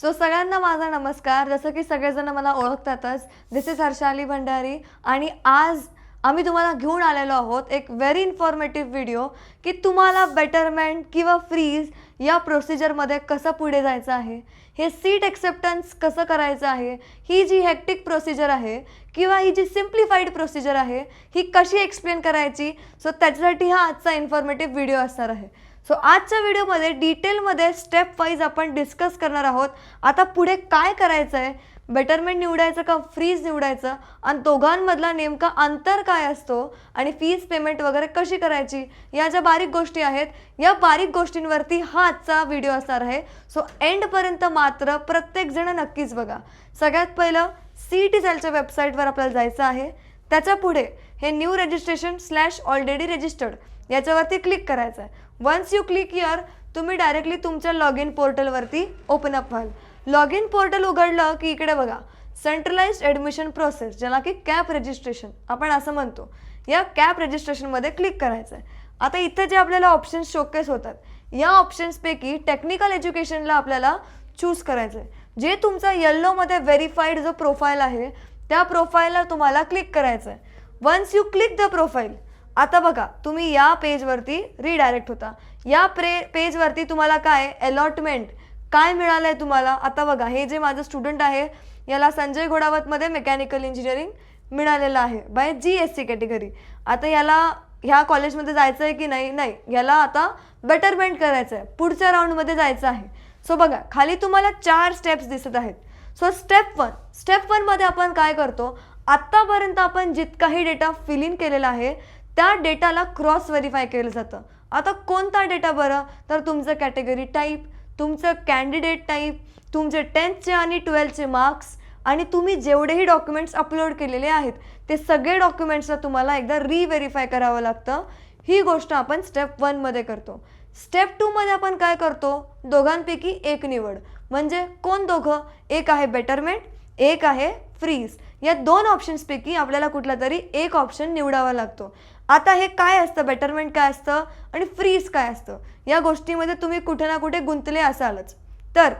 So सगळ्यांना माझा नमस्कार. जसं की सगळेजण मला ओळखतातच. This is Harshali Bhandari. आणि आज आम्ही तुम्हाला घेऊन आलेलो आहोत एक व्हेरी इन्फॉर्मेटिव्ह व्हिडिओ की तुम्हाला बेटरमेंट किंवा फ्रीज या प्रोसिजरमध्ये कसं पुढे जायचं आहे हे सीट एक्सेप्टन्स कसं करायचं आहे ही जी हेक्टिक प्रोसिजर आहे किंवा ही जी सिम्प्लिफाईड प्रोसिजर आहे ही कशी एक्सप्लेन करायची? सो त्याच्यासाठी हा आजचा इन्फॉर्मेटिव्ह व्हिडिओ असणार आहे. सो आजच्या व्हिडिओमध्ये डिटेलमध्ये स्टेप वाईज आपण डिस्कस करणार आहोत. आता पुढे काय करायचं आहे बेटरमेंट निवडायचं का फ्रीज निवडायचं? आणि दोघांमधला नेमका अंतर काय असतो? आणि फीज पेमेंट वगैरे कशी करायची? या ज्या बारीक गोष्टी आहेत या बारीक गोष्टींवरती हा आजचा व्हिडिओ असणार आहे. सो एंडपर्यंत मात्र प्रत्येकजण नक्कीच बघा. सगळ्यात पहिलं सी टी सेलच्या वेबसाईटवर आपल्याला जायचं आहे. त्याच्या पुढे हे new registration slash already registered याच्यावरती क्लिक करायचं आहे वन्स यू क्लिक युअर तुम्ही डायरेक्टली तुमच्या लॉग इन पोर्टलवरती ओपन अप व्हाल. लॉग इन पोर्टल उघडलं की इकडे बघा. सेंट्रलाइज्ड ॲडमिशन प्रोसेस ज्याला की कॅप रजिस्ट्रेशन आपण असं म्हणतो. या कॅप रजिस्ट्रेशनमध्ये क्लिक करायचं आहे आता इथे जे आपल्याला ऑप्शन्स शोकेस होतात या ऑप्शन्सपैकी टेक्निकल एज्युकेशनला आपल्याला चूज करायचं आहे जे तुमचा येल्लोमध्ये व्हेरीफाईड जो प्रोफाईल आहे त्या प्रोफाईलला तुम्हाला क्लिक करायचं आहे once you click the profile आता बघा तुम्ही या पेजवरती रिडायरेक्ट होता. या प्रे पेजवरती तुम्हाला काय? अलॉटमेंट काय मिळालं आहे तुम्हाला? आता बघा हे जे माझं स्टुडंट आहे याला संजय घोडावतमध्ये मेकॅनिकल इंजिनिअरिंग मिळालेलं आहे by G S C category आता याला ह्या कॉलेजमध्ये जायचं आहे की नाही? नाही. याला आता बेटरमेंट करायचं आहे पुढच्या राऊंडमध्ये जायचं आहे. सो बघा खाली तुम्हाला चार स्टेप्स दिसत आहेत. सो स्टेप वन स्टेप वनमध्ये आपण काय करतो? आत्तापर्यंत आपण जितकाही डेटा फिल इन केलेला आहे त्या डेटाला क्रॉस व्हेरीफाय केलं जातं. आता कोणता डेटा बरं? तर तुमचं कॅटेगरी टाईप तुमचं कॅन्डिडेट टाईप तुमचे टेन्थचे आणि ट्वेल्थचे मार्क्स आणि तुम्ही जेवढेही डॉक्युमेंट्स अपलोड केलेले आहेत ते सगळे डॉक्युमेंट्सला तुम्हाला एकदा रिव्हेरीफाय करावं लागतं. ही गोष्ट आपण स्टेप वनमध्ये करतो. स्टेप टूमध्ये आपण काय करतो? दोघांपैकी एक निवड. म्हणजे कोण दोघं? एक आहे बेटरमेंट एक आहे फ्रीज या दोन ऑप्शन्सपैकी आपल्याला कुठला तरी एक ऑप्शन निवडावा लागतो. आता हे काय असतं? बेटरमेंट काय असतं? आणि फ्रीज काय असतं? या गोष्टीमध्ये तुम्ही कुठे ना कुठे गुंतले असालच. तर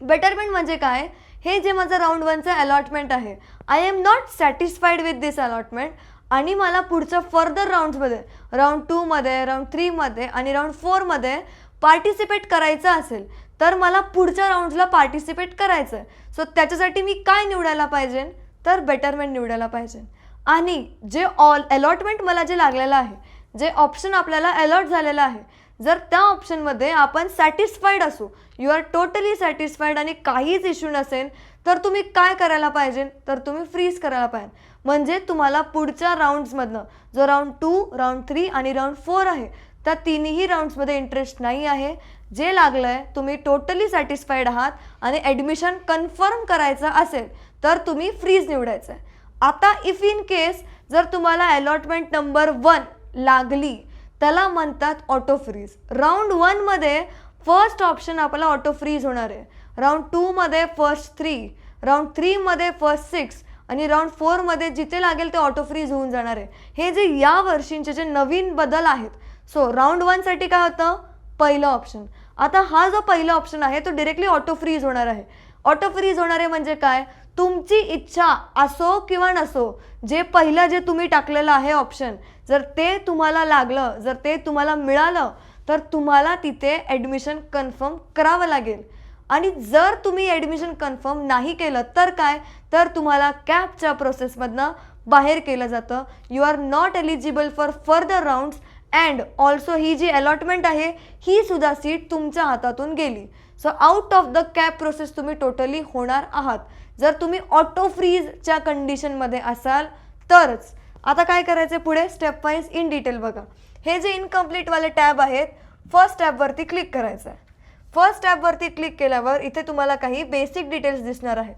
बेटरमेंट म्हणजे काय? हे जे माझं राऊंड वनचं अलॉटमेंट आहे I am not satisfied with this allotment आणि मला पुढच्या फर्दर राऊंड्समध्ये राऊंड टूमध्ये राऊंड थ्रीमध्ये आणि राऊंड फोरमध्ये पार्टिसिपेट करायचं असेल तर मला पुढच्या राऊंड्सला पार्टिसिपेट करायचं आहे सो त्याच्यासाठी मी काय निवडायला पाहिजे? तर बेटरमेंट निवडायला पाहिजे. आणि जे ऑल अलॉटमेंट मला जे लागलेलं आहे जे ऑप्शन आपल्याला अलॉट झालेलं आहे जर त्या ऑप्शनमध्ये आपण सॅटिस्फाईड असू यू आर टोटली सॅटिस्फाईड आणि काहीच इश्यू नसेल तर तुम्ही काय करायला पाहिजे? तर तुम्ही फ्रीज करायला पाहिजे. म्हणजे तुम्हाला पुढच्या राऊंड्समधनं जो राऊंड टू राऊंड थ्री आणि राऊंड फोर आहे त्या तिन्ही राऊंड्समध्ये इंटरेस्ट नाही आहे. जे लागलं आहे तुम्ही टोटली सॅटिस्फाईड आहात आणि ॲडमिशन कन्फर्म करायचं असेल तर तुम्ही फ्रीज निवडायचं आहे आता इफ इन केस जर तुम्हाला अलॉटमेंट नंबर वन लागली त्याला म्हणतात ऑटो फ्रीज राऊंड वनमध्ये फर्स्ट ऑप्शन आपला ऑटो फ्रीज होणार आहे. राऊंड टूमध्ये फर्स्ट थ्री राऊंड थ्रीमध्ये फर्स्ट सिक्स आणि राऊंड फोरमध्ये जिथे लागेल ते ऑटो फ्रीज होऊन जाणार आहे. हे जे या वर्षींचे जे नवीन बदल आहेत सो राऊंड वनसाठी काय होतं? पहिलं ऑप्शन आता हा जो पहिला ऑप्शन आहे तो डिरेक्टली ऑटो फ्रीज होणार आहे. ऑटो फ्रीज होणार आहे म्हणजे काय? तुमची इच्छा असो किंवा नसो जे पहिलं जे तुम्ही टाकलेलं आहे ऑप्शन जर ते तुम्हाला लागलं जर ते तुम्हाला मिळालं तर तुम्हाला तिथे ॲडमिशन कन्फर्म करावं लागेल. आणि जर तुम्ही ॲडमिशन कन्फर्म नाही केलं तर काय? तर तुम्हाला कॅपच्या प्रोसेसमधनं बाहेर केलं जातं. You are not eligible for further rounds and also ही जी अलॉटमेंट आहे ही सुद्धा सीट तुमच्या हातातून गेली. So out of the CAP process तुम्ही टोटली होणार आहात. जर तुम्ही ऑटो फ्रीजच्या कंडिशनमध्ये असाल तरच. आता काय करायचं पुढे? स्टेप वाईज इन डिटेल बघा. हे जे इनकम्प्लीटवाले टॅब आहेत फर्स्ट टॅबवरती क्लिक करायचं आहे फर्स्ट टॅबवरती क्लिक केल्यावर इथे तुम्हाला काही बेसिक डिटेल्स दिसणार आहेत.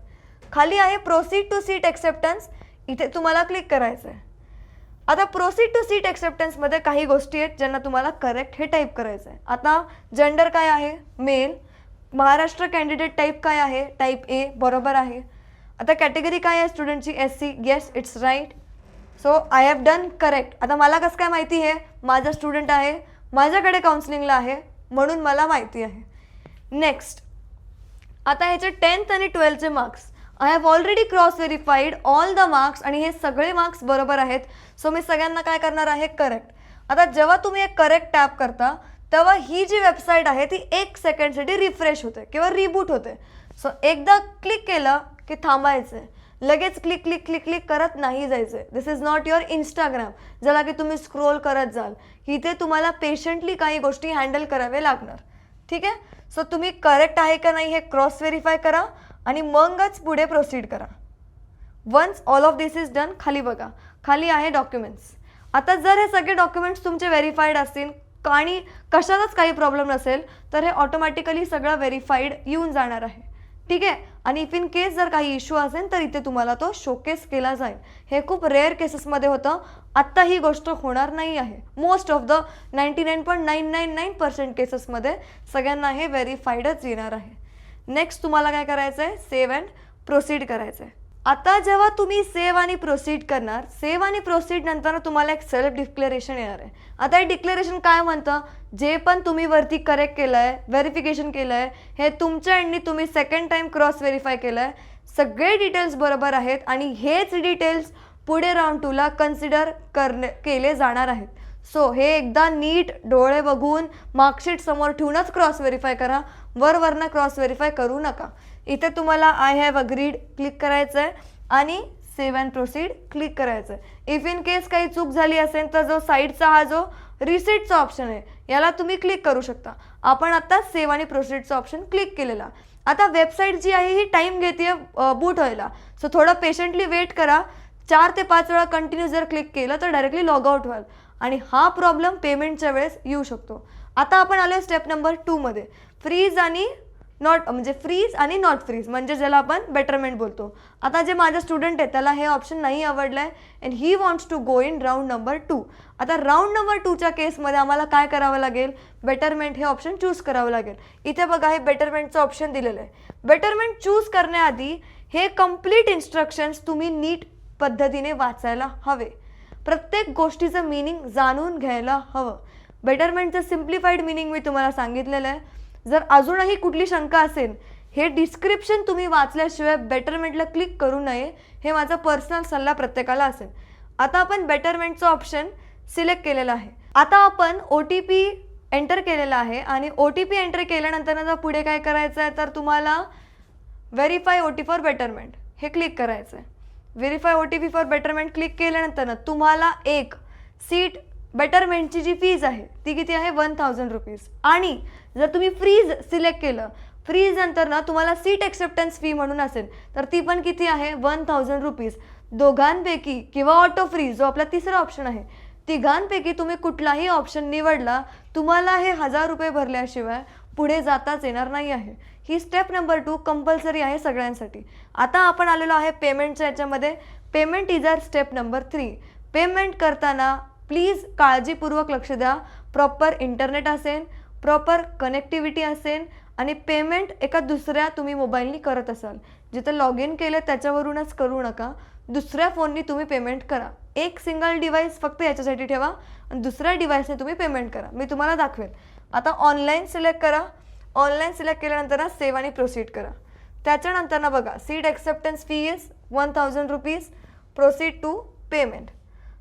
खाली आहे प्रोसीड टू सीट एक्सेप्टन्स इथे तुम्हाला क्लिक करायचं आहे आता प्रोसीड टू सीट एक्सेप्टन्समध्ये काही गोष्टी आहेत ज्यांना तुम्हाला करेक्ट हे टाईप करायचं आहे आता जेंडर काय आहे? मेल महाराष्ट्र कॅन्डिडेट टाईप काय आहे? टाईप ए बरोबर आहे. आता कॅटेगरी काय आहे स्टुडंटची S C yes it's right so I have done correct आता मला कसं काय माहिती आहे? माझा स्टुडंट आहे. माझ्याकडे काउन्सिलिंगला आहे. म्हणून मला माहिती आहे. नेक्स्ट आता ह्याचे टेन्थ आणि ट्वेल्थचे marks I have already cross verified all the marks आणि हे सगळे मार्क्स बरोबर आहेत. सो मी सगळ्यांना काय करणार आहे? करेक्ट आता जेव्हा तुम्ही एक करेक्ट टॅप करता तेव्हा ही जी वेबसाईट आहे ती एक सेकंडसाठी रिफ्रेश होते किंवा रिबूट होते. सो एकदा क्लिक केलं की थांबायचं आहे लगेच क्लिक क्लिक क्लिक क्लिक करत नाही जायचं this is not your Instagram ज्याला की तुम्ही स्क्रोल करत जाल. इथे तुम्हाला पेशंटली काही गोष्टी हँडल करावे लागणार. ठीक आहे? सो तुम्ही करेक्ट आहे का नाही हे क्रॉस व्हेरीफाय करा. आणि मगच पुढे प्रोसीड करा. Once all of this is done खाली बघा. खाली आहे डॉक्युमेंट्स आता जर हे सगळे डॉक्युमेंट्स तुमचे व्हेरीफाईड असतील आणि कशातच काही प्रॉब्लेम नसेल तर हे ऑटोमॅटिकली सगळं व्हेरीफाईड येऊन जाणार आहे. ठीक आहे? आणि इफ इन केस जर काही इश्यू असेल तर इथे तुम्हाला तो शोकेस केला जाईल. हे खूप रेअर केसेसमध्ये होतं. आत्ता ही गोष्ट होणार नाही आहे. Most of the ninety nine point nine nine nine percent केसेसमध्ये सगळ्यांना हे व्हेरीफाईडच येणार आहे. नेक्स्ट तुम्हाला काय करायचं आहे सेव्ह अँड प्रोसीड करायचं आहे आता जेव्हा तुम्ही सेव्ह आणि प्रोसीड करणार सेव्ह आणि प्रोसीड नंतर तुम्हाला एक सेल्फ डिक्लेरेशन येणार आहे. आता हे डिक्लेरेशन काय म्हणतं? जे पण तुम्ही वरती करेक्ट केलं आहे व्हेरिफिकेशन केलं आहे हे तुमच्या एंडनी तुम्ही सेकंड टाइम क्रॉस व्हेरीफाय केलं आहे सगळे डिटेल्स बरोबर आहेत आणि हेच डिटेल्स पुढे राऊंड टूला कन्सिडर करणे केले जाणार आहेत. सो हे एकदा नीट डोळे बघून मार्कशीट समोर ठेवूनच क्रॉस व्हेरीफाय करा. वरवरनं क्रॉस व्हेरीफाय करू नका. इथे तुम्हाला आय हॅव अग्रीड क्लिक करायचं आहे आणि सेव्ह अँड प्रोसीड क्लिक करायचं आहे इफ इन केस काही चूक झाली असेल तर जो साईडचा हा जो रिसिटचा ऑप्शन आहे याला तुम्ही क्लिक करू शकता. आपण आता सेव्ह आणि प्रोसीडचा ऑप्शन क्लिक केलेला. आता वेबसाईट जी आहे ही टाईम घेते बूट व्हायला. सो थोडं पेशंटली वेट करा. चार ते पाच वेळा कंटिन्यू जर क्लिक केलं तर डायरेक्टली लॉग आउट व्हाल. आणि हा प्रॉब्लेम पेमेंटच्या वेळेस येऊ शकतो. आता आपण आलो स्टेप नंबर टूमध्ये फ्रीज आणि नॉट म्हणजे फ्रीज आणि नॉट फ्रीज म्हणजे ज्याला आपण बेटरमेंट बोलतो. आता जे माझं स्टुडंट आहेत त्याला हे ऑप्शन नाही आवडलं आहे and he wants to go in round number two आता राऊंड नंबर टूच्या केसमध्ये आम्हाला काय करावं लागेल? बेटरमेंट हे ऑप्शन चूज करावं लागेल. इथे बघा हे बेटरमेंटचं ऑप्शन दिलेलं आहे. बेटरमेंट चूज करण्याआधी हे कंप्लीट इन्स्ट्रक्शन्स तुम्ही नीट पद्धतीने वाचायला हवे. प्रत्येक गोष्टीचं मिनिंग जाणून घ्यायला हवं. बेटरमेंटचं सिम्प्लिफाईड मिनिंग मी तुम्हाला सांगितलेलं आहे. जर अजूनही कुठली शंका असेल हे डिस्क्रिप्शन तुम्ही वाचल्याशिवाय बेटरमेंटला क्लिक करू नये हे माझा पर्सनल सल्ला प्रत्येकाला असेल. आता आपण बेटरमेंटचं ऑप्शन सिलेक्ट केलेलं आहे. आता आपण ओ टी पी एंटर केलेला आहे आणि ओ टी पी एंटर केल्यानंतर ना पुढे काय करायचं आहे तर तुम्हाला verify O T for betterment हे क्लिक करायचं आहे verify O T P for betterment click केल्यानंतर ना तुम्हाला एक सीट बेटरमेंटची जी फीज आहे ती किती आहे? वन थाउजंड रुपीज आणि जर तुम्ही फ्रीज सिलेक्ट केलं फ्रीज नंतर ना तुम्हाला सीट एक्सेप्टन्स फी म्हणून असेल तर ती पण किती आहे? वन थाउजंड रुपीज दोघांपैकी किंवा ऑटो फ्रीज जो आपला तिसरा ऑप्शन आहे तिघांपैकी तुम्ही कुठलाही ऑप्शन निवडला तुम्हाला हे हजार रुपये भरल्याशिवाय पुढे जाताच येणार नाही आहे. ही स्टेप नंबर टू कंपल्सरी आहे सगळ्यांसाठी. आता आपण आलेलो आहे पेमेंटच्या याच्यामध्ये. Payment is our step number three payment करताना प्लीज काळजीपूर्वक लक्ष द्या. प्रॉपर इंटरनेट असेल प्रॉपर कनेक्टिव्हिटी असेल आणि पेमेंट एका दुसऱ्या तुम्ही मोबाईलनी करत असाल. जिथं लॉग इन केलं त्याच्यावरूनच करू नका. दुसऱ्या फोननी तुम्ही पेमेंट करा. एक सिंगल डिव्हाइस फक्त याच्यासाठी ठेवा आणि दुसऱ्या डिव्हाइसने तुम्ही पेमेंट करा. मी तुम्हाला दाखवेल. आता ऑनलाईन सिलेक्ट करा. ऑनलाईन सिलेक्ट केल्यानंतर ना सेव्ह आणि प्रोसीड करा. त्याच्यानंतर ना बघा seat acceptance fee is one thousand rupees proceed to payment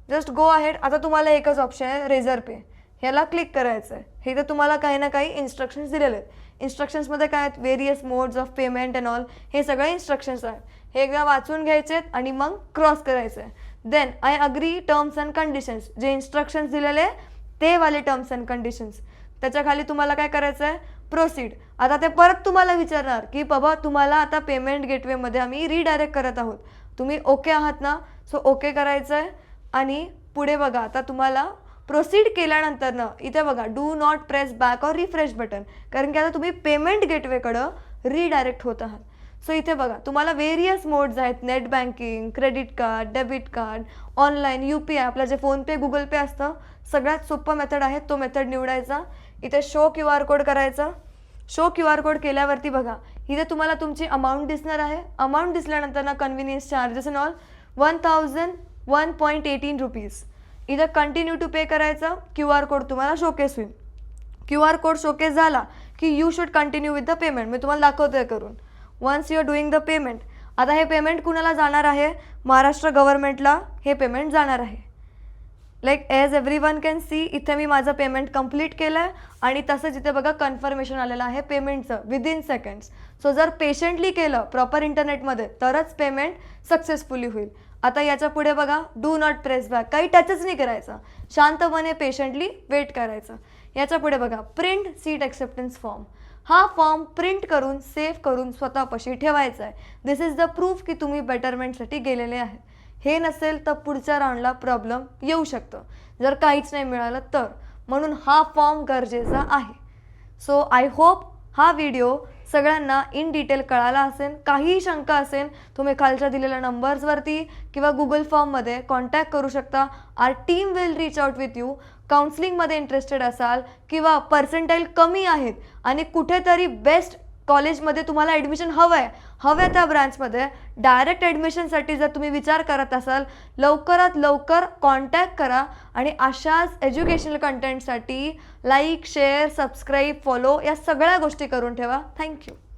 just go ahead आता तुम्हाला एकच ऑप्शन आहे रेझर पे ह्याला क्लिक करायचं आहे हे तर तुम्हाला काही ना काही इन्स्ट्रक्शन्स दिलेले आहेत. इन्स्ट्रक्शन्समध्ये काय आहेत? Various modes of payment and all हे सगळे इन्स्ट्रक्शन्स आहेत. हे एकदा वाचून घ्यायचे आहेत आणि मग क्रॉस करायचं आहे then I agree terms and conditions जे इन्स्ट्रक्शन्स दिलेले ते वाले टर्म्स अँड कंडिशन्स त्याच्याखाली तुम्हाला काय करायचं आहे प्रोसीड आता ते परत तुम्हाला विचारणार की बाबा तुम्हाला आता पेमेंट गेटवेमध्ये आम्ही रिडायरेक्ट करत आहोत. तुम्ही ओके आहात ना? सो ओके करायचं आहे आणि पुढे बघा आता तुम्हाला प्रोसीड केल्यानंतर ना इथे बघा do not press back or refresh button कारण की आता तुम्ही पेमेंट गेटवेकडं रिडायरेक्ट होत आहात. सो इथे बघा तुम्हाला वेरियस मोड्स आहेत. Net banking credit card debit card online U P I आपलं जे फोनपे गुगल पे असतं सगळ्यात सोपं मेथड आहे तो मेथड निवडायचा. इथे शो क्यू आर कोड करायचा. शो क्यू आर कोड केल्यावरती बघा इथे तुम्हाला तुमची अमाऊंट दिसणार आहे. अमाऊंट दिसल्यानंतर ना convenience charges and all one thousand one point eighteen rupees इथं कंटिन्यू टू पे करायचा. क्यू आर कोड तुम्हाला शोकेस होईल. क्यू आर कोड शोकेस झाला की you should continue with the payment मी तुम्हाला दाखवतोय करून. Once you are doing the payment आता हे पेमेंट कुणाला जाणार आहे? महाराष्ट्र गव्हर्नमेंटला हे पेमेंट जाणार आहे. Like as everyone can see इथे मी माझं पेमेंट कंप्लीट केलं आहे आणि तसंच इथे बघा कन्फर्मेशन आलेलं आहे पेमेंटचं विदिन सेकंड्स सो जर पेशंटली केलं प्रॉपर इंटरनेटमध्ये तरच पेमेंट सक्सेसफुली होईल. आता याच्यापुढे बघा डू नॉट प्रेस बॅक काही टचच नाही करायचं. शांतपणे पेशंटली वेट करायचं. याच्यापुढे बघा प्रिंट सीट ॲक्सेप्टन्स फॉर्म हा फॉर्म प्रिंट करून सेव्ह करून स्वतःपाशी ठेवायचा आहे दिस इज द प्रूफ की तुम्ही बेटरमेंटसाठी गेलेले आहे. हे नसेल तर पुढच्या राऊंडला प्रॉब्लेम येऊ शकतं. जर काहीच नाही मिळालं तर. म्हणून हा फॉर्म गरजेचा आहे. सो आय होप हा व्हिडिओ सगळ्यांना इन डिटेल कळाला असेल. काहीही शंका असेल तुम्ही खालच्या दिलेल्या नंबर्सवरती किंवा गुगल फॉर्ममध्ये कॉन्टॅक्ट करू शकता. Our team will reach out with you काउन्सिलिंगमध्ये interested असाल किंवा पर्सेंटाईल कमी आहेत आणि कुठेतरी बेस्ट कॉलेजमध्ये तुम्हाला ॲडमिशन हवं आहे हव्या त्या ब्रांचमध्ये डायरेक्ट ॲडमिशनसाठी जर तुम्ही विचार करत असाल लवकरात लवकर कॉन्टॅक्ट करा आणि अशाच एज्युकेशनल कंटेंटसाठी लाईक शेअर सबस्क्राईब फॉलो या सगळ्या गोष्टी करून ठेवा. थँक्यू